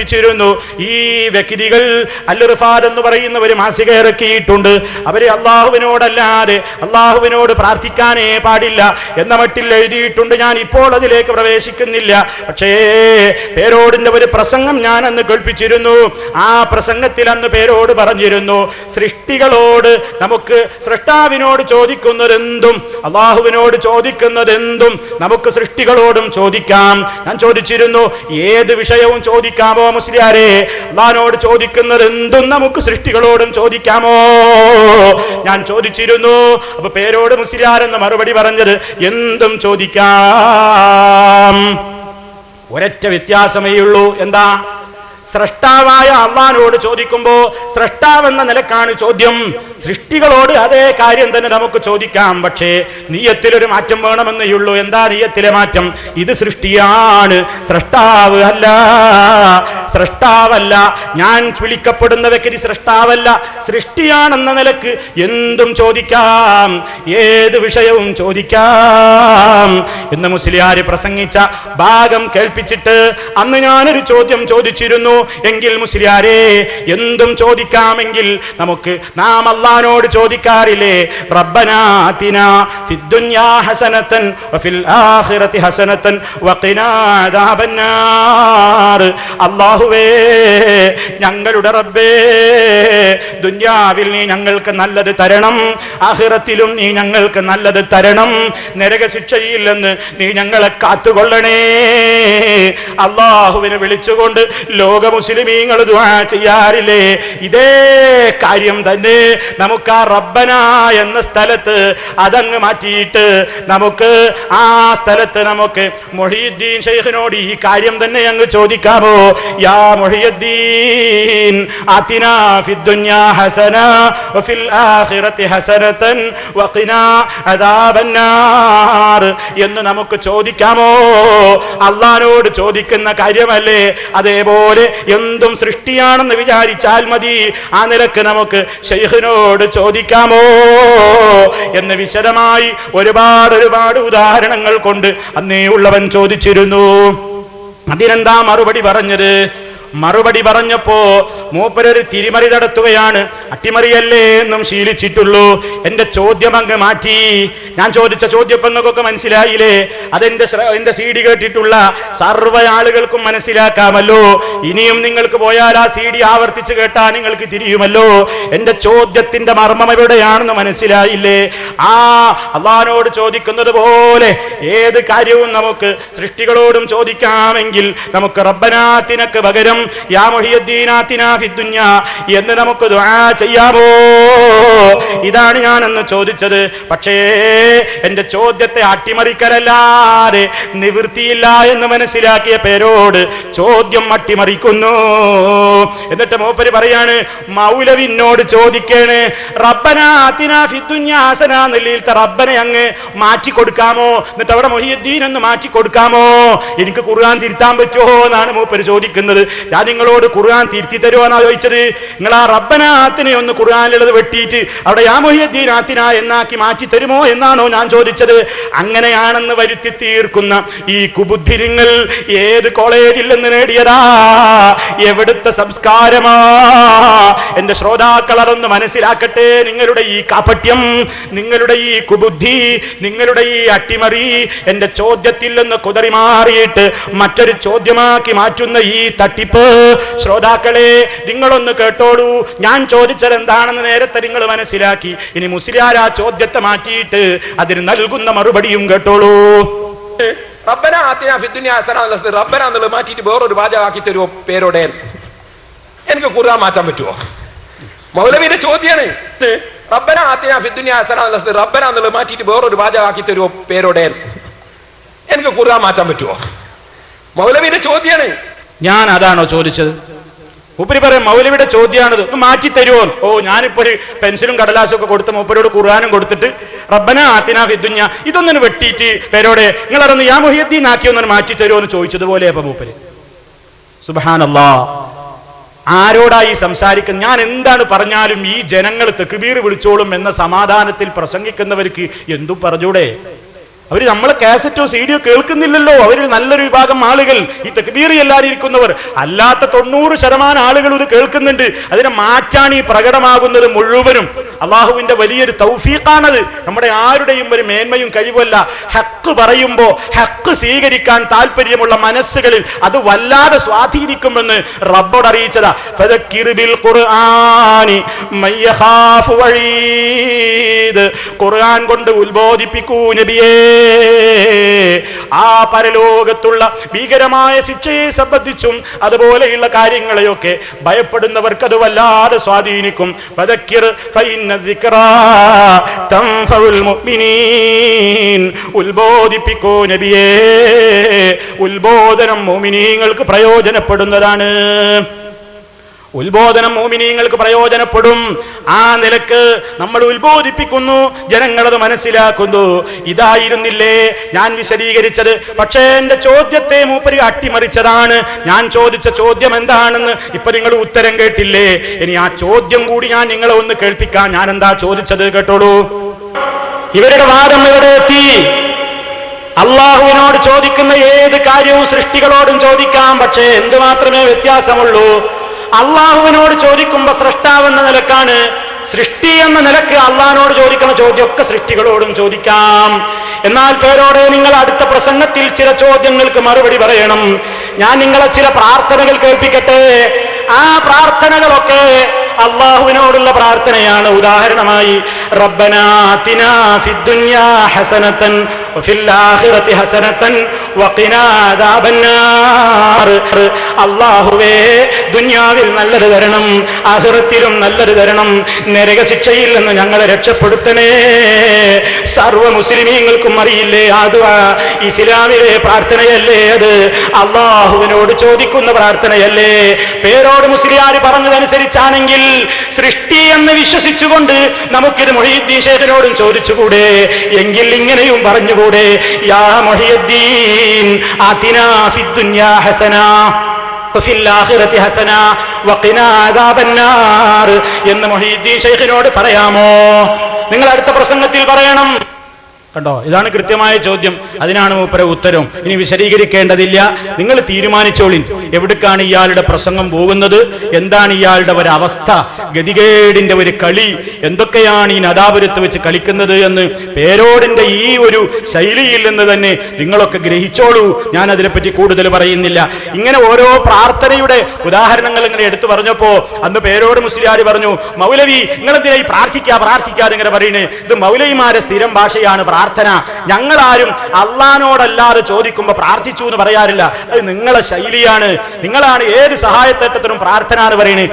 ിച്ചിരുന്നു ഈ വ്യക്തികൾ അല്ലുറിഫാദ് എന്ന് പറയുന്ന ഒരു മാസിക ഇറക്കിയിട്ടുണ്ട്. അവരെ അള്ളാഹുവിനോടല്ലാതെ അള്ളാഹുവിനോട് പ്രാർത്ഥിക്കാനേ പാടില്ല എന്ന മട്ടിൽ എഴുതിയിട്ടുണ്ട്. ഞാൻ ഇപ്പോൾ അതിലേക്ക് പ്രവേശിക്കുന്നില്ല. പക്ഷേ പേരോടിന്റെ ഒരു പ്രസംഗം ഞാൻ അന്ന് കേൾപ്പിച്ചിരുന്നു. ആ പ്രസംഗത്തിൽ അന്ന് പേരോട് പറഞ്ഞിരുന്നു സൃഷ്ടികളോട് നമുക്ക് സൃഷ്ടാവിനോട് ചോദിക്കുന്നതെന്തും അള്ളാഹുവിനോട് ചോദിക്കുന്നതെന്തും നമുക്ക് സൃഷ്ടികളോടും ചോദിക്കാം. ഞാൻ ചോദിച്ചിരുന്നു ഏത് വിഷയവും ചോദിക്കാമോ മുസ്ലിയാരെ? അള്ളഹാനോട് ചോദിക്കുന്നത് എന്തും നമുക്ക് സൃഷ്ടികളോടും ചോദിക്കാമോ? ഞാൻ ചോദിച്ചിരുന്നു. അപ്പൊ പേരോട് മുസ്ലിയാരെന്ന് മറുപടി പറഞ്ഞത് എന്തും ചോദിക്കാം. ഒരൊറ്റ വ്യത്യാസമേ ഉള്ളൂ എന്താ? സ്രഷ്ടാവായ അള്ളഹാനോട് ചോദിക്കുമ്പോ സ്രഷ്ടാവെന്ന നിലക്കാണ് ചോദ്യം. സൃഷ്ടികളോട് അതേ കാര്യം തന്നെ നമുക്ക് ചോദിക്കാം. പക്ഷേ നീയത്തിലൊരു മാറ്റം വേണമെന്നേ ഉള്ളൂ. എന്താ നീയത്തിലെ മാറ്റം? ഇത് സൃഷ്ടിയാണ്. സ്രഷ്ടാവ് അല്ല. സ്രഷ്ടാവല്ല ഞാൻ വിളിക്കപ്പെടുന്ന വ്യക്തി സൃഷ്ടാവല്ല. സൃഷ്ടിയാണെന്ന നിലയ്ക്ക് എന്തും ചോദിക്കാം. ഏത് വിഷയവും ചോദിക്കാം. എന്ന് മുസ്ലിയാർ പ്രസംഗിച്ച ഭാഗം കേൾപ്പിച്ചിട്ട് അന്ന് ഞാനൊരു ചോദ്യം ചോദിച്ചിരുന്നു. എങ്കിൽ മുസ്ലിയാരെ എന്തും ചോദിക്കാമെങ്കിൽ നമുക്ക് നാം അള്ളഹാനോട് ചോദിക്കാറില്ലേ? റബ്ബനാതിന ഹസനതൻ വഫിൽ ആഖിറതി ഹസനതൻ വഖിനാ അല്ലാഹുവേ ഞങ്ങളുടെ റബ്ബേ ദുന്യാവിൽ നീ ഞങ്ങൾക്ക് നല്ലത് തരണം ആഖിറത്തിലും നീ ഞങ്ങൾക്ക് നല്ലത് തരണം. നരകശിക്ഷയിൽ നിന്ന് നീ ഞങ്ങളെ കാത്തുകൊള്ളണേ. അള്ളാഹുവിനെ വിളിച്ചുകൊണ്ട് ലോക മുസ്ലിമീങ്ങൾ ദുആ ചെയ്യാറില്ലേ? ഇതേ കാര്യം തന്നെ നമുക്ക് ആ റബ്ബന എന്ന സ്ഥലത്ത് അതങ്ങ് മാറ്റിയിട്ട് നമുക്ക് ആ സ്ഥലത്ത് നമുക്ക് മൊഹീദ്ദീൻ ഷെയ്ഖിനോട് ഈ കാര്യം തന്നെ അങ്ങ് ചോദിക്കാമോ? യാ മൊഹിയുദ്ദീൻ ഹസന വഫിൽ ആഖിറതി വഖിനാ അദാബന്നാർ എന്ന് നമുക്ക് ചോദിക്കാമോ? അള്ളഹാനോട് ചോദിക്കുന്ന കാര്യമല്ലേ? അതേപോലെ എന്തും സൃഷ്ടിയാണെന്ന് വിചാരിച്ചാൽ മതി. ആ നിലയ്ക്ക് നമുക്ക് ഷെയ്ഖിനോട് ചോദിക്കാമോ? എന്ന് വിശദമായി ഒരുപാട് ഒരുപാട് ഉദാഹരണങ്ങൾ കൊണ്ട് അന്നേ ഉള്ളവൻ ചോദിച്ചിരുന്നു. അതിനെന്താ മറുപടി പറഞ്ഞത്? മറുപടി പറഞ്ഞപ്പോ മൂപ്പരൊരു തിരിമറി നടത്തുകയാണ്. അട്ടിമറിയല്ലേ എന്നും ശീലിച്ചിട്ടുള്ളൂ. എന്റെ ചോദ്യം അങ്ങ് മാറ്റി. ഞാൻ ചോദിച്ച ചോദ്യപ്പങ്ങൾക്കൊക്കെ മനസ്സിലായില്ലേ? അതെന്റെ എന്റെ സി ഡി കേട്ടിട്ടുള്ള സർവ ആളുകൾക്കും മനസ്സിലാക്കാമല്ലോ. ഇനിയും നിങ്ങൾക്ക് പോയാൽ ആ സി ഡി ആവർത്തിച്ച് കേട്ടാൽ നിങ്ങൾക്ക് തിരിയുമല്ലോ. എന്റെ ചോദ്യത്തിന്റെ മർമ്മം എവിടെയാണെന്ന് മനസ്സിലായില്ലേ? ആ അള്ളഹാനോട് ചോദിക്കുന്നത് പോലെ ഏത് കാര്യവും നമുക്ക് സൃഷ്ടികളോടും ചോദിക്കാമെങ്കിൽ നമുക്ക് റബ്ബനാത്തിനക്ക് പകരം യാ മൊഹിയദ്ദീനാത്തിനാ ഫിദ്ദുന്യ എന്ന് നമുക്ക് ദുആ ചെയ്യാമോ? ഇതാണ് ഞാൻ അന്ന് ചോദിച്ചത്. പക്ഷേ എന്റെ ചോദ്യത്തെ അട്ടിമറിക്കലല്ലാതെ നിവൃത്തിയില്ല എന്ന് മനസ്സിലാക്കിയ പേരോട് ചോദ്യം അട്ടിമറിക്കുന്നു. എന്നിട്ട് മൂപ്പര് പറയാണ് മൗലവിനോട് ചോദിക്കേണ് റബ്ബനെ അങ്ങ് മാറ്റി കൊടുക്കാമോ എന്നിട്ട് അവിടെ മൊഹിയുദ്ദീൻ എന്ന് മാറ്റി കൊടുക്കാമോ എനിക്ക് ഖുർആൻ തിരുത്താൻ പറ്റുമോ എന്നാണ് മൂപ്പര് ചോദിക്കുന്നത്. ഞാൻ നിങ്ങളോട് ഖുർആൻ തിരുത്തി തരുമോ എന്നാ ചോദിച്ചത്? നിങ്ങൾ ആ റബ്ബനാത്തിനെ ഒന്ന് ഖുർആനിലുള്ളത് വെട്ടിയിട്ട് അവിടെ യാ മൊഹിയുദ്ദീൻ ആത്തിന എന്നാക്കി മാറ്റി തരുമോ എന്നാണോ ഞാൻ ചോദിച്ചത്? അങ്ങനെയാണെന്ന് വരുത്തി തീർക്കുന്ന ഈ കുബുദ്ധിരിങ്ങൾ ഏത് കോളേജിൽ നിന്ന് നേടിയതാ? എവിടുത്തെ സംസ്കാരമാ? എന്റെ ശ്രോതാക്കൾ അതൊന്ന് മനസ്സിലാക്കട്ടെ. നിങ്ങളുടെ ഈ കാപട്യം നിങ്ങളുടെ ഈ കുബുദ്ധി നിങ്ങളുടെ ഈ അട്ടിമറി എന്റെ ചോദ്യത്തിൽ നിന്ന് കുതറി മാറിയിട്ട് മറ്റൊരു ചോദ്യമാക്കി മാറ്റുന്ന ഈ തട്ടിപ്പ്. ശ്രോതാക്കളെ നിങ്ങളൊന്ന് കേട്ടോളൂ. ഞാൻ ചോദിച്ചത് എന്താണെന്ന് നേരത്തെ നിങ്ങൾ മനസ്സിലാക്കി. ഇനി മുസ്ലിയാർ ആ ചോദ്യത്തെ മാറ്റിയിട്ട് അതിന് നൽകുന്ന മറുപടിയും കേട്ടോളൂ. റബ്ബന ആത്തിന ഫിദ്ദുനിയ ഹസന റബ്ബന എന്നുള്ളത് മാറ്റിയിട്ട് വേറൊരു വാചകമാക്കി തരുമോ പേരോടെ? എനിക്ക് ഖുർആൻ മാറ്റാൻ പറ്റുമോ മൗലവിന്റെ ചോദ്യമാണ് റബ്ബന ആത്തിന ഫിദ്ദുനിയ ഹസന റബ്ബന എന്നുള്ളത് മാറ്റിയിട്ട് വേറൊരു വാചകമാക്കി തരുമോ പേരോടെ? എനിക്ക് ഖുർആൻ മാറ്റാൻ പറ്റുമോ മൗലവിന്റെ ചോദ്യമാണ് ഞാൻ അതാണോ ചോദിച്ചത്? മൂപ്പര് പറയും മൗലവിയുടെ ചോദ്യമാണത് മാറ്റി തരുമോ ഓ ഞാനിപ്പോ ഒരു പെൻസിലും കടലാസും ഒക്കെ കൊടുത്ത് മൂപ്പരോട് ഖുർആാനും കൊടുത്തിട്ട് റബ്ബന ആത്തിന വിദുഞ്ഞ ഇതൊന്നും വെട്ടിയിട്ട് പേരോടെ നിങ്ങൾ അറിഞ്ഞ് യാ മൊഹിയദ്ദീൻ ആക്കി ഒന്നും മാറ്റി തരുമോ എന്ന് ചോദിച്ചതുപോലെ അപ്പൊ മൂപ്പര്. സുബാനല്ലാ ആരോടായി ഈ സംസാരിക്കുന്നത്? ഞാൻ എന്താണ് പറഞ്ഞാലും ഈ ജനങ്ങൾ തെക്കുബീർ വിളിച്ചോളും എന്ന സമാധാനത്തിൽ പ്രസംഗിക്കുന്നവർക്ക് എന്തു പറഞ്ഞൂടെ? അവർ നമ്മളെ കാസറ്റോ സീഡിയോ കേൾക്കുന്നില്ലല്ലോ. അവരിൽ നല്ലൊരു വിഭാഗം ആളുകൾ ഈ തെക്ബീറി എല്ലാവരും ഇരിക്കുന്നവർ. അല്ലാത്ത തൊണ്ണൂറ് ശതമാനം ആളുകൾ ഇത് കേൾക്കുന്നുണ്ട്. അതിനെ മാറ്റാണ് ഈ പ്രകടമാകുന്നത് മുഴുവനും അള്ളാഹുവിന്റെ വലിയൊരു തൗഫീഖാണത്. നമ്മുടെ ആരുടെയും ഒരു മേന്മയും കഴിവല്ല. ഹക്ക് പറയുമ്പോൾ ഹക്ക് സ്വീകരിക്കാൻ താല്പര്യമുള്ള മനസ്സുകളിൽ അത് വല്ലാതെ സ്വാധീനിക്കുമെന്ന് റബ്ബോട് അറിയിച്ചതാ. ഖുർആൻ കൊണ്ട് ഉത്ബോധിപ്പിക്കൂ നബിയേ. ആ പരലോകത്തുള്ള ഭീകരമായ ശിക്ഷയെ സംബന്ധിച്ചും അതുപോലെയുള്ള കാര്യങ്ങളെയൊക്കെ ഭയപ്പെടുന്നവർക്ക് അത് വല്ലാതെ സ്വാധീനിക്കും. ഉത്ബോധിപ്പിക്കോ നബിയേ. ഉത്ബോധനം മോമിനീങ്ങൾക്ക് പ്രയോജനപ്പെടുന്നതാണ്. ഉത്ബോധനം മോമിനീങ്ങൾക്ക് പ്രയോജനപ്പെടും. ആ നിലയ്ക്ക് നമ്മൾ ഉത്ബോധിപ്പിക്കുന്നു ജനങ്ങളത് മനസ്സിലാക്കുന്നു. ഇതായിരുന്നില്ലേ? ഞാൻ വിശദീകരിച്ചത്. പക്ഷേ എന്റെ ചോദ്യത്തെ മൂപ്പര് അട്ടിമറിച്ചതാണ്. ഞാൻ ചോദിച്ച ചോദ്യം എന്താണെന്ന് ഇപ്പൊ നിങ്ങൾ ഉത്തരം കേട്ടില്ലേ? ഇനി ആ ചോദ്യം കൂടി ഞാൻ നിങ്ങളെ ഒന്ന് കേൾപ്പിക്കാം. ഞാൻ എന്താ ചോദിച്ചത് കേട്ടോളൂ. ഇവരുടെ വാദം ഇവിടെ എത്തി? അള്ളാഹുവിനോട് ചോദിക്കുന്ന ഏത് കാര്യവും സൃഷ്ടികളോടും ചോദിക്കാം. പക്ഷേ എന്തുമാത്രമേ വ്യത്യാസമുള്ളൂ? അള്ളാഹുവിനോട് ചോദിക്കുമ്പോൾ സൃഷ്ടാവെന്ന നിലക്കാണ്. സൃഷ്ടി എന്ന നിലയ്ക്ക് അള്ളാഹിനോട് ചോദിക്കുന്ന ചോദ്യമൊക്കെ സൃഷ്ടികളോടും ചോദിക്കാം. എന്നാൽ പേരോടെ നിങ്ങൾ അടുത്ത പ്രസംഗത്തിൽ ചില ചോദ്യങ്ങൾക്ക് മറുപടി പറയണം. ഞാൻ നിങ്ങളെ ചില പ്രാർത്ഥനകൾ കേൾപ്പിക്കട്ടെ. ആ പ്രാർത്ഥനകളൊക്കെ അള്ളാഹുവിനോടുള്ള പ്രാർത്ഥനയാണ്. ഉദാഹരണമായി അള്ളാഹുവേ ദുനിയാവിൽ നല്ലത് തരണം അഹുറത്തിലും നല്ലത് തരണം. നരക ശിക്ഷയിൽ നിന്ന് ഞങ്ങളെ രക്ഷപ്പെടുത്തണേ. സർവ മുസ്ലിമീങ്ങൾക്കും അറിയില്ലേ അത് ഇസ്ലാമിലെ പ്രാർത്ഥനയല്ലേ അത്? അള്ളാഹുവിനോട് ചോദിക്കുന്ന പ്രാർത്ഥനയല്ലേ? പേരോട് മുസ്ലിയാർ പറഞ്ഞതനുസരിച്ചാണെങ്കിൽ സൃഷ്ടി എന്ന് വിശ്വസിച്ചുകൊണ്ട് നമുക്കിത് മൊഹീദ്ദീൻ ശേഖരനോടും ചോദിച്ചുകൂടെ? എങ്കിൽ ഇങ്ങനെയും പറഞ്ഞുകൂടെ? യാ മൊഹിയുദ്ദീൻ ഫിദ്ദുനിയാ ഹസന. എന്ന് മൊഹീദ്ദീൻ ഷെയ്ഖിനോട് പറയാമോ? നിങ്ങൾ അടുത്ത പ്രസംഗത്തിൽ പറയണം. കണ്ടോ? ഇതാണ് കൃത്യമായ ചോദ്യം. അതിനാണ് മൂപ്പര ഉത്തരവും ഇനി വിശദീകരിക്കേണ്ടതില്ല. നിങ്ങൾ തീരുമാനിച്ചോളിൻ. എവിടേക്കാണ് ഇയാളുടെ പ്രസംഗം പോകുന്നത്? എന്താണ് ഇയാളുടെ ഒരു അവസ്ഥ? ഗതികേടിന്റെ ഒരു കളി. എന്തൊക്കെയാണ് ഈ നദാപുരത്ത് വെച്ച് കളിക്കുന്നത് എന്ന് പേരോടിന്റെ ഈ ഒരു ശൈലിയിൽ നിന്ന് തന്നെ നിങ്ങളൊക്കെ ഗ്രഹിച്ചോളൂ. ഞാൻ അതിനെപ്പറ്റി കൂടുതൽ പറയുന്നില്ല. ഇങ്ങനെ ഓരോ പ്രാർത്ഥനയുടെ ഉദാഹരണങ്ങൾ ഇങ്ങനെ എടുത്തു പറഞ്ഞപ്പോ അന്ന് പേരോട് മുസ്ലിയാർ പറഞ്ഞു മൗലവി നിങ്ങളെന്തിനായി ഈ പ്രാർത്ഥിക്കാ? പ്രാർത്ഥിക്കാതെ ഇങ്ങനെ പറയണേ. ഇത് മൗലവിമാരെ സ്ഥിരം ഭാഷയാണ്. പ്രാർത്ഥന. ഞങ്ങളാരും അള്ളഹാനോടല്ലാതെ ചോദിക്കുമ്പോൾ പ്രാർത്ഥിച്ചു എന്ന് പറയാറില്ല. അത് നിങ്ങളെ ശൈലിയാണ്. നിങ്ങളാണ് ഏത് സഹായത്തേട്ടത്തിനും പ്രാർത്ഥന എന്ന് പറയുന്നത്